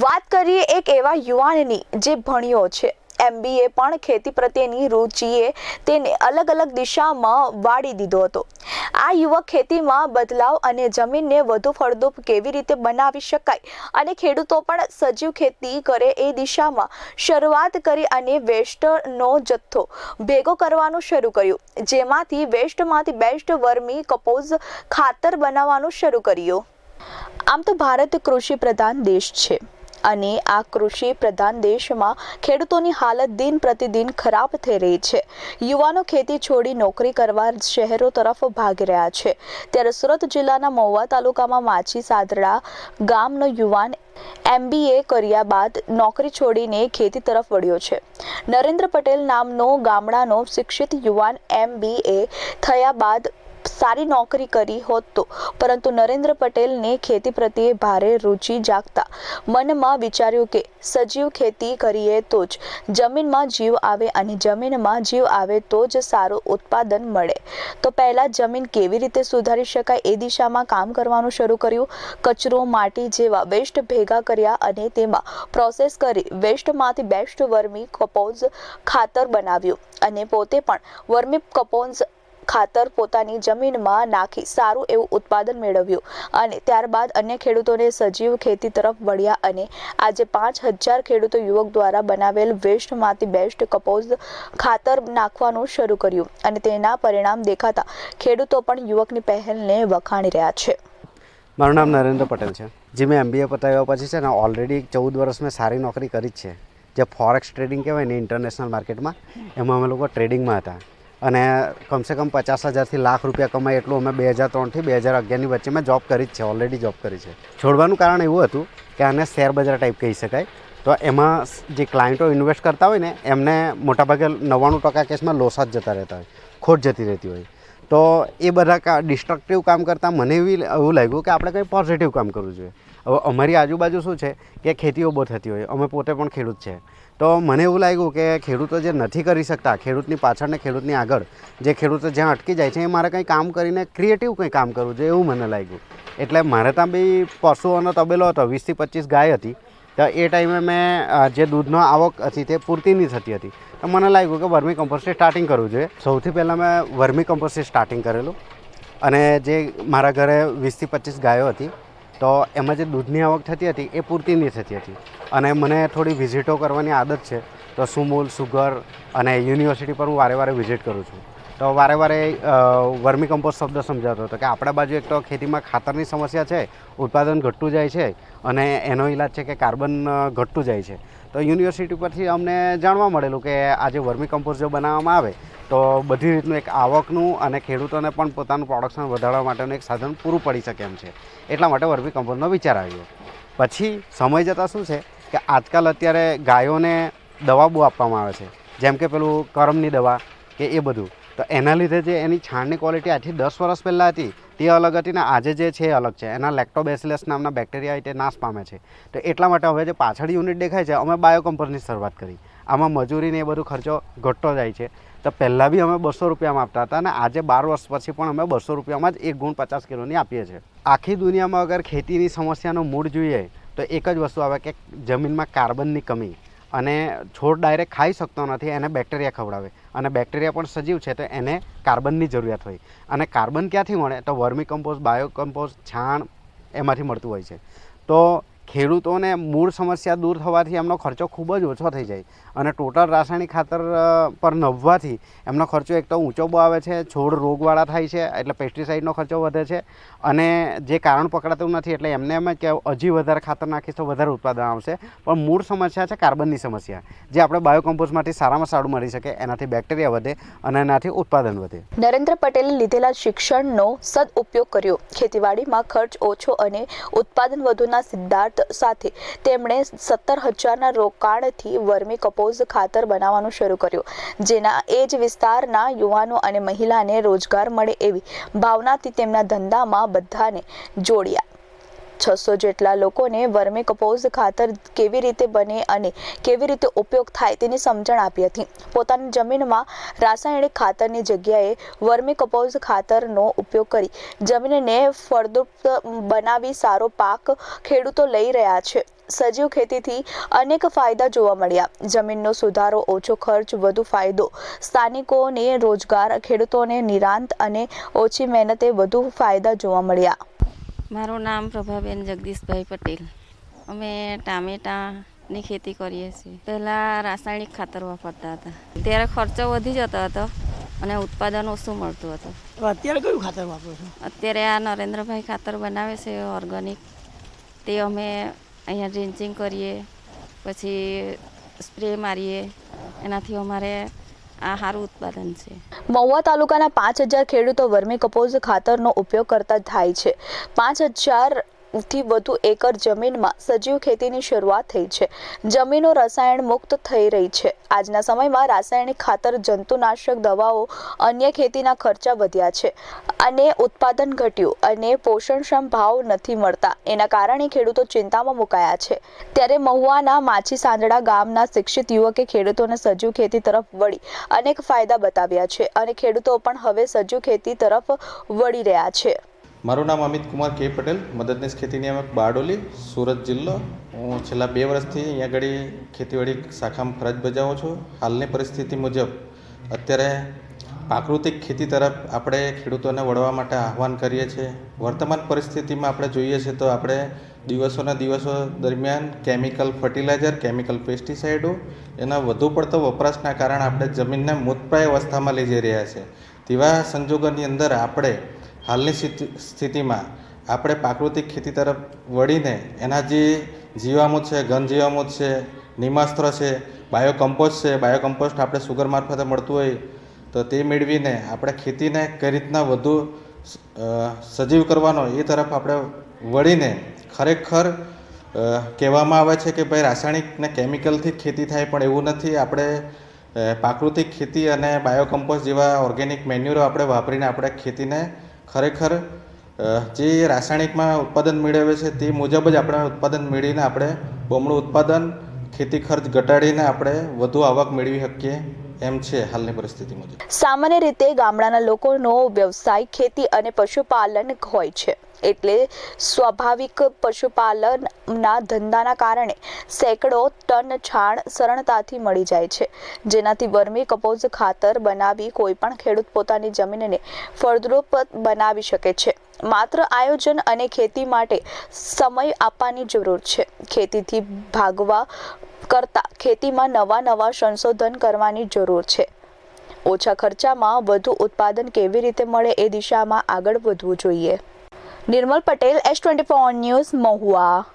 વાત કરીએ એક એવા યુવાનની જે ભણ્યો છે. એમબીએ પણ ખેતી પ્રત્યેની રુચિએ તેને અલગ અલગ દિશામાં વાળી દીધો હતો. આ યુવક ખેતીમાં બદલાવ અને જમીનને વધુ ફળદ્રુપ કેવી રીતે બનાવી શકાય અને ખેડૂતો પણ સજીવ ખેતી કરે એ દિશામાં શરૂઆત કરી અને વેસ્ટનો જથ્થો ભેગો કરવાનું શરૂ કર્યું. જેમાંથી વેસ્ટમાંથી બેસ્ટ વર્મી કપોઝ ખાતર બનાવવાનું શરૂ કર્યું. આમ તો ભારત કૃષિ પ્રધાન દેશ છે. અને આ કૃષિ પ્રધાન દેશમાં ખેડૂતોની હાલત દિન પ્રતિદિન ખરાબ થઈ રહી છે. યુવાનો ખેતી છોડી નોકરી કરવા શહેરો તરફ ભાગી રહ્યા છે. ત્યારે સુરત જિલ્લાના મહુવા તાલુકામાં માછી સાદડા ગામનો યુવાન એમબીએ કર્યા બાદ નોકરી છોડીને ખેતી તરફ વળ્યો છે. નરેન્દ્ર પટેલ નામનો ગામડાનો શિક્ષિત યુવાન એમબીએ થયા બાદ સારી નોકરી કરી હોત તો. પરંતુ નરેન્દ્ર પટેલને ખેતી પ્રત્યે ભારે રુચિ જાગતા મનમાં વિચાર્યું કે સજીવ ખેતી કરીએ તો જ જમીનમાં જીવ આવે અને જમીનમાં જીવ આવે તો જ સારું ઉત્પાદન મળે. તો પહેલાં જમીન કેવી રીતે સુધારી શકાય એ દિશામાં કામ કરવાનું શરૂ કર્યું. કચરો, માટી જેવા વેસ્ટ ભેગા કર્યા અને તેમાં પ્રોસેસ કરી વેસ્ટમાંથી બેસ્ટ વર્મી કપોઝ ખાતર બનાવ્યું અને પોતે પણ વર્મી કપોઝ ખાતર પોતાની જમીનમાં નાખી સારું એવું ઉત્પાદન મેળવ્યું. અને ત્યારબાદ અન્ય ખેડૂતોને સજીવ ખેતી તરફ વળ્યા અને આજે પાંચ હજાર ખેડૂતો યુવક દ્વારા બનાવેલ વેસ્ટમાંથી બેસ્ટ કપોઝ ખાતર નાખવાનું શરૂ કર્યું. અને તેના પરિણામ દેખાતા ખેડૂતો પણ યુવકની પહેલને વખાણી રહ્યા છે. મારું નામ નરેન્દ્ર પટેલ છે. જે, મેં એમબીએ પતાવ્યા પછી છે ને ઓલરેડી ચૌદ વર્ષ મેં સારી નોકરી કરી જ છે. જે ફોરેક્સ ટ્રેડિંગ કહેવાય ને ઇન્ટરનેશનલ માર્કેટમાં એમાં અમે લોકો ટ્રેડિંગમાં હતા. અને કમસે કમ પચાસ હજારથી લાખ રૂપિયા કમાય એટલું અમે બે હજાર ત્રણથી બે હજાર અગિયારની વચ્ચે મેં જોબ કરી જ છે ઓલરેડી જોબ કરી છે. છોડવાનું કારણ એવું હતું કે આને શેર બજાર ટાઈપ કહી શકાય. તો એમાં જે ક્લાયન્ટો ઇન્વેસ્ટ કરતા હોય ને, એમને મોટાભાગે નવ્વાણું ટકા કેસમાં લોસ જ જતા રહેતા હોય, ખોટ જતી રહેતી હોય. તો એ બધા ડિસ્ટ્રક્ટિવ કામ કરતાં મને એવી, એવું લાગ્યું કે આપણે કંઈ પોઝિટિવ કામ કરવું જોઈએ. હવે અમારી આજુબાજુ શું છે કે ખેતીઓ બહુ થતી હોય. અમે પોતે પણ ખેડૂત છે. તો મને એવું લાગ્યું કે ખેડૂતો જે નથી કરી શકતા, ખેડૂતની પાછળ ને ખેડૂતની આગળ, જે ખેડૂતો જ્યાં અટકી જાય છે, એ મારે કંઈ કામ કરીને ક્રિએટિવ કંઈ કામ કરવું જોઈએ એવું મને લાગ્યું. એટલે મારે ત્યાં બી પશુઓનો તબેલો હતો, વીસથી પચીસ ગાય હતી. તો એ ટાઈમે મેં જે દૂધનો આવક હતી તે પૂરતી નહીં થતી હતી. તો મને લાગ્યું કે વર્મી કમ્પોસ્ટ સ્ટાર્ટિંગ કરવું જોઈએ. સૌથી પહેલાં મેં વર્મી કમ્પોસ્ટ સ્ટાર્ટિંગ કરેલું. અને જે મારા ઘરે વીસથી પચીસ ગાયો હતી તો એમાં જે દૂધની આવક થતી હતી એ પૂરતી નહીં થતી હતી. અને મને થોડી વિઝિટો કરવાની આદત છે. તો સુમૂલ, સુગર અને યુનિવર્સિટી પર હું વારે વારે વિઝિટ કરું છું. તો વારે વારે વર્મી કમ્પોસ્ટ શબ્દ સમજાતો હતો કે આપણા બાજુ એક તો ખેતીમાં ખાતરની સમસ્યા છે, ઉત્પાદન ઘટતું જાય છે અને એનો ઈલાજ છે કે કાર્બન ઘટતું જાય છે. તો યુનિવર્સિટી પરથી અમને જાણવા મળેલું કે આજે વર્મી કમ્પોસ્ટ જો બનાવવામાં આવે, તો બધી રીતનું એક આવકનું અને ખેડૂતોને પણ પોતાનું પ્રોડક્શન વધારવા માટેનું એક સાધન પૂરું પડી શકે એમ છે. એટલા માટે વર્મી કમ્પોઝનો વિચાર આવ્યો. પછી સમય જતાં શું છે કે આજકાલ અત્યારે ગાયોને દવા બહુ આપવામાં આવે છે. જેમ કે પેલું કરમની દવા કે એ બધું. તો એના લીધે જે એની છાણની ક્વોલિટી આજથી દસ વર્ષ પહેલાં હતી, તે અલગ હતી ને આજે જે છે એ અલગ છે. એના લેક્ટોબેસિલસ નામના બેક્ટેરિયા તે નાશ પામે છે. તો એટલા માટે હવે જે પાછળ યુનિટ દેખાય છે, અમે બાયો કંપનીની શરૂઆત કરી. આમાં મજૂરીને એ બધું ખર્ચો ઘટતો જાય છે. તો પહેલાં બી અમે બસો રૂપિયામાં આપતા હતા અને આજે બાર વર્ષ પછી પણ અમે બસો રૂપિયામાં જ એક ગુણ પચાસ કિલોની આપીએ છીએ. આખી દુનિયામાં અગર ખેતીની સમસ્યાનો મૂળ જોઈએ તો એક જ વસ્તુ આવે કે જમીનમાં કાર્બનની કમી અને છોડ ડાયરેક્ટ ખાઈ શકતો નથી, એને બેક્ટેરિયા ખવડાવે. અને બેક્ટેરિયા પણ સજીવ છે તો એને કાર્બનની જરૂરિયાત હોય. અને કાર્બન ક્યાંથી મળે? તો વર્મી કમ્પોઝ બાયો કમ્પોસ્ટ છાણ એમાંથી મળતું હોય છે. તો ખેડૂતોને મૂળ સમસ્યા દૂર થવાથી એમનો ખર્ચો ખૂબ જ ઓછો થઈ જાય. અને ટોટલ રાસાયણિક ખાતર પર નભવાથી એમનો ખર્ચો એક તો ઊંચો આવે છે, છોડ રોગવાળા થાય છે, એટલે પેસ્ટિસાઇડનો ખર્ચો વધે છે. અને જે કારણ પકડાતું નથી એટલે એમને એમ કે હજી વધારે ખાતર નાખીશ તો વધારે ઉત્પાદન આવશે. પણ મૂળ સમસ્યા છે કાર્બનની સમસ્યા. જે આપણે બાયોકમ્પોઝમાંથી સારામાં સારું મળી શકે, એનાથી બેક્ટેરિયા વધે અને એનાથી ઉત્પાદન વધે. નરેન્દ્ર પટેલે લીધેલા શિક્ષણનો સદઉપયોગ કર્યો. ખેતીવાડીમાં ખર્ચ ઓછો અને ઉત્પાદન વધુના સિદ્ધાર્થ સાથે તેમણે સત્તર હજારના રોકાણથી વર્મી કપોઝ ખાતર બનાવવાનું શરૂ કર્યું. જેના એ જ વિસ્તારના યુવાનો અને મહિલાને રોજગાર મળે એવી ભાવનાથી તેમના ધંધામાં બધાને જોડ્યા. છસો જેટલા લોકોને વર્મી કપોઝ ખાતર કેવી રીતે બને અને કેવી રીતે ઉપયોગ થાય તેની સમજણ આપી હતી. પોતાની જમીનમાં રાસાયણિક ખાતરની જગ્યાએ વર્મી કપોઝ ખાતરનો ઉપયોગ કરી જમીનને ફળદ્રુપ બનાવી સારો પાક ખેડૂતો લઈ રહ્યા છે. સજીવ ખેતીથી અનેક ફાયદા જોવા મળ્યા. જમીનનો સુધારો, ઓછો ખર્ચ, વધુ ફાયદો, સ્થાનિકોને રોજગાર, ખેડૂતોને નિરાંત અને ઓછી મહેનતે વધુ ફાયદા જોવા મળ્યા. મારું નામ પ્રભાબેન જગદીશભાઈ પટેલ. અમે ટામેટાની ખેતી કરીએ છીએ. પહેલાં રાસાયણિક ખાતર વાપરતા હતા. ત્યારે ખર્ચો વધી જતો હતો અને ઉત્પાદન ઓછું મળતું હતું. અત્યારે કયું ખાતર વાપરો છો? અત્યારે આ નરેન્દ્રભાઈ ખાતર બનાવે છે ઓર્ગેનિક. તે અમે અહીંયા ડ્રિન્ચિંગ કરીએ પછી સ્પ્રે મારીએ. એનાથી અમારે મહુવા તાલુકાના પાંચ હજાર ખેડૂતો વર્મી કપોઝ ખાતરનો ઉપયોગ કરતા થાય છે. પાંચ હજાર થી વધુ એકર જમીનમાં સજીવ ખેતીની શરૂઆત થઈ છે. જમીનો રસાયણ મુક્ત થઈ રહી છે. આજના સમયમાં રાસાયણિક ખાતર, જંતુનાશક દવાઓ, અન્ય ખેતીના ખર્ચા વધ્યા છે અને ઉત્પાદન ઘટ્યું અને પોષણક્ષમ ભાવ નથી મળતા. એના કારણે ખેડૂતો ચિંતામાં મુકાયા છે. ત્યારે મહુવાના માછી સાંદડા ગામના શિક્ષિત યુવકે ખેડૂતોને સજીવ ખેતી તરફ વળી અનેક ફાયદા બતાવ્યા છે અને ખેડૂતો પણ હવે સજીવ ખેતી તરફ વળી રહ્યા છે. મારું નામ અમિત કુમાર કે પટેલ, મદદનીશ ખેતી નિયામક બારડોલી, સુરત જિલ્લો. હું છેલ્લા બે વર્ષથી અહીંયા આગળ ખેતીવાડી શાખામાં ફરજ બજાવું છું. હાલની પરિસ્થિતિ મુજબ અત્યારે પ્રાકૃતિક ખેતી તરફ આપણે ખેડૂતોને વળવા માટે આહવાન કરીએ છીએ. વર્તમાન પરિસ્થિતિમાં આપણે જોઈએ છીએ તો આપણે દિવસોના દિવસો દરમિયાન કેમિકલ ફર્ટિલાઇઝર, કેમિકલ પેસ્ટિસાઇડો, એના વધુ પડતો વપરાશના કારણે આપણે જમીનને મૂતપ્રાય અવસ્થામાં લઈ જઈ રહ્યા છે તેવા સંજોગોની અંદર આપણે હાલની સ્થિતિ- સ્થિતિમાં આપણે પ્રાકૃતિક ખેતી તરફ વળીને એના જે જીવામૃત છે ઘન જીવામૃત છે, નિમાસ્ત્ર છે, બાયોકમ્પોસ્ટ છે, બાયોકમ્પોસ્ટ આપણે સુગર મારફતે મળતું હોય તો તે મેળવીને આપણે ખેતીને કઈ રીતના વધુ સજીવ કરવાનો એ તરફ આપણે વળીને ખરેખર કહેવામાં આવે છે કે ભાઈ રાસાયણિક ને કેમિકલથી ખેતી થાય પણ એવું નથી. આપણે પ્રાકૃતિક ખેતી અને બાયોકમ્પોસ્ટ જેવા ઓર્ગેનિક મેન્યુરો આપણે વાપરીને આપણે ખેતીને ખરેખર જે રાસાયણિકમાં ઉત્પાદન મેળવે છે તે મુજબ જ આપણે ઉત્પાદન મેળવીને આપણે બમણું ઉત્પાદન, ખેતી ખર્ચ ઘટાડીને આપણે વધુ આવક મેળવી શકીએ એમ છે હાલની પરિસ્થિતિ મુજબ. સામાન્ય રીતે ગામડાના લોકોનો વ્યવસાય ખેતી અને પશુપાલન હોય છે. એટલે સ્વાભાવિક પશુપાલનના ધંધાના કારણે સેંકડો ટન છાણ સરળતાથી મળી જાય છે. જેનાથી વર્મી કપોઝ ખાતર બનાવી કોઈ પણ ખેડૂત પોતાની જમીનને ફળદ્રુપ બનાવી શકે છે. માત્ર આયોજન અને ખેતી માટે સમય આપવાની જરૂર છે. ખેતીથી ભાગવા કરતાં ખેતીમાં નવા નવા સંશોધન કરવાની જરૂર છે. ઓછા ખર્ચામાં વધુ ઉત્પાદન કેવી રીતે મળે એ દિશામાં આગળ વધવું જોઈએ. Nirmal Patel S twenty four news Mahuva.